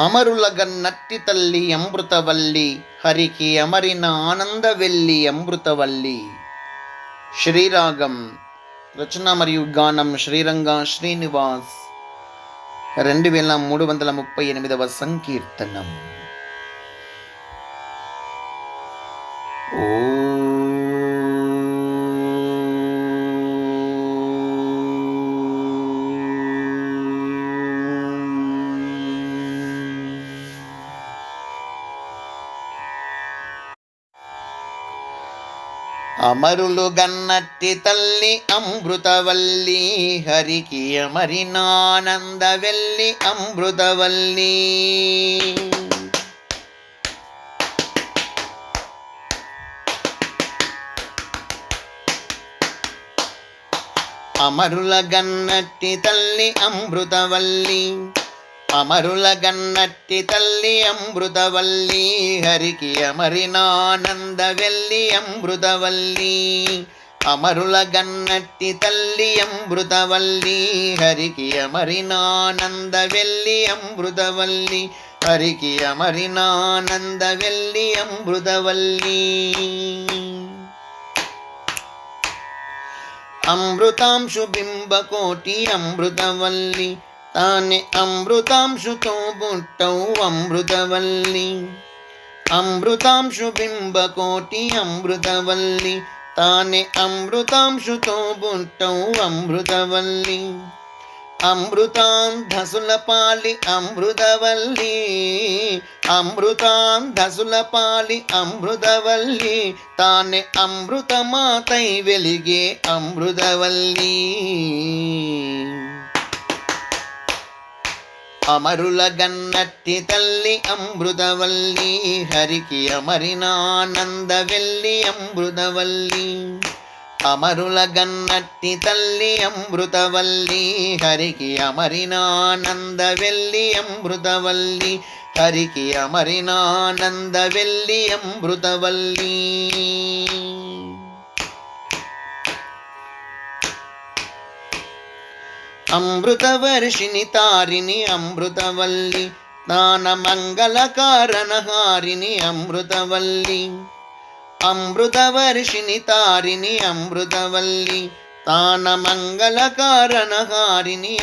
అమరులగన్నట్టి తల్లి అమృతవల్లి హరికి అమరిన ఆనందవెల్లి అమృతవల్లి. శ్రీరాగం రచన మరియు గానం శ్రీరంగ శ్రీనివాస్. రెండు వేల మూడు వందల ముప్పై ఎనిమిదవ సంకీర్తనం. అమరులు గన్నట్టి తల్లి అమృతవల్లి హరికి అమరినానంద వెళ్ళి అమృతవల్లి. అమరుల గన్నట్టి తల్లి అమృతవల్లి అమరుల గన్నట్టి తల్లి అమృతవల్లి హరికి అమరినానంద వెళ్ళి అమృతవల్లి. అమరుల గన్నట్టి తల్లి అమృతవల్లి హరికి అమరినానంద వెళ్ళి అమృతవల్లి హరికి అమరినానంద వెళ్ళి అమృతవల్లి. అమృతాంశు బింబకోటి అమృతవల్లి తాని అమృతాంశుతో బుట్టౌ అమృతవల్లి. అమృతాంశు బింబకోటి అమృతవల్లి. తాని అమృతాంశుతో బుట్టౌ అమృతవల్లి. అమృతాంధసులపాలి అమృతవల్లి. అమృతాంధసులపాలి అమృతవల్లి. తానే అమృతమాతై వెలిగే అమృతవల్లి. అమరుల గన్నట్టి తల్లి అమృతవల్లి హరికి అమరినానంద వెళ్ళి అమృతవల్లి. అమరుల గన్నట్టి తల్లి అమృతవల్లి హరికి అమరినానంద వెళ్ళి అమృతవల్లి హరికి అమరినానంద వెళ్ళి అమృతవల్లి. అమృతవర్షిణి తారిణి అమృతవల్లి తాన మంగళ కారణహారిణి అమృతవల్లి. అమృతవర్షిణి తారిణి అమృతవల్లి తాన మంగళ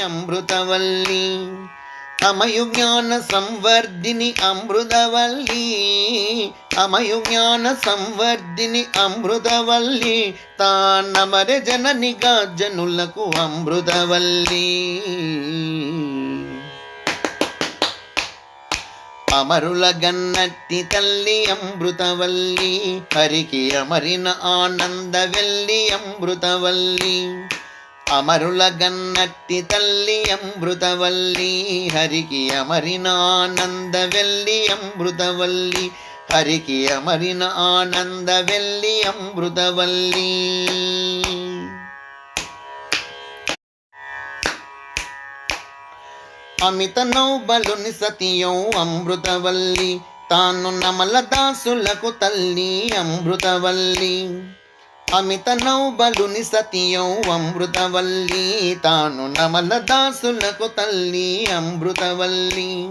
అమృతవల్లి. అమయు జ్ఞాన సంవర్ధిని అమృతవల్లి అమయు జ్ఞాన సంవర్ధిని అమృతవల్లి తానమర జననిగా జనులకు అమృతవల్లి. అమరుల గన్నట్టి తల్లి అమృతవల్లి హరికి అమరిన ఆనంద వెళ్ళి అమృతవల్లి. అమరుల గన్నట్టి తల్లి అమృతవల్లి హరికి అమరిన ఆనందవెల్లి అమృతవల్లి హరికి అమరిన ఆనంద వెళ్ళి అమృతవల్లి. అమిత నౌబలుని సతియం అమృతవల్లి తాను నమల దాసులకు తల్లి అమృతవల్లి. అమిత నౌబలుని సతియం అమృతవల్లి తాను నమల దాసులకు తల్లి అమృతవల్లి.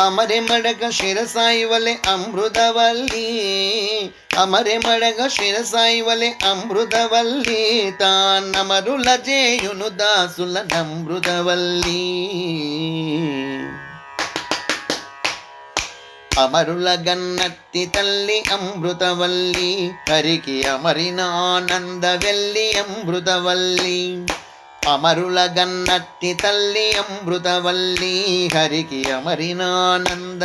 అమరే మడగ శిరసాయి వలె అమృతవల్లి అమరే మడగ శిరసాయి వలె అమృతవల్లి తానమరుల జేయును దాసుల అమృతవల్లి. అమరుల గన్నట్టి తల్లి అమృతవల్లి హరికి అమరిన ఆనంద అమృతవల్లి. అమరుల గన్నట్టి తల్లి అమృతవల్లి హరికి అమరిన ఆనంద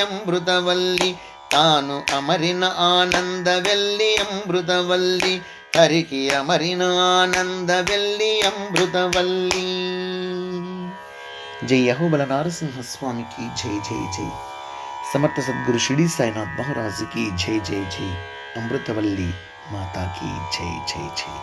అమృతవల్లి. తాను అమరిన ఆనంద వెళ్ళి అమృతవల్లి హరికి అమరిన ఆనంద వెళ్ళి అమృతవల్లి. జై యహోబల నారసింహస్వామికి జై జై జై. సమర్థ సద్గురు షిడి సాయినాథ్ మహారాజుకి జై జై జై అమృతవల్లి మాతాకి జై జై జై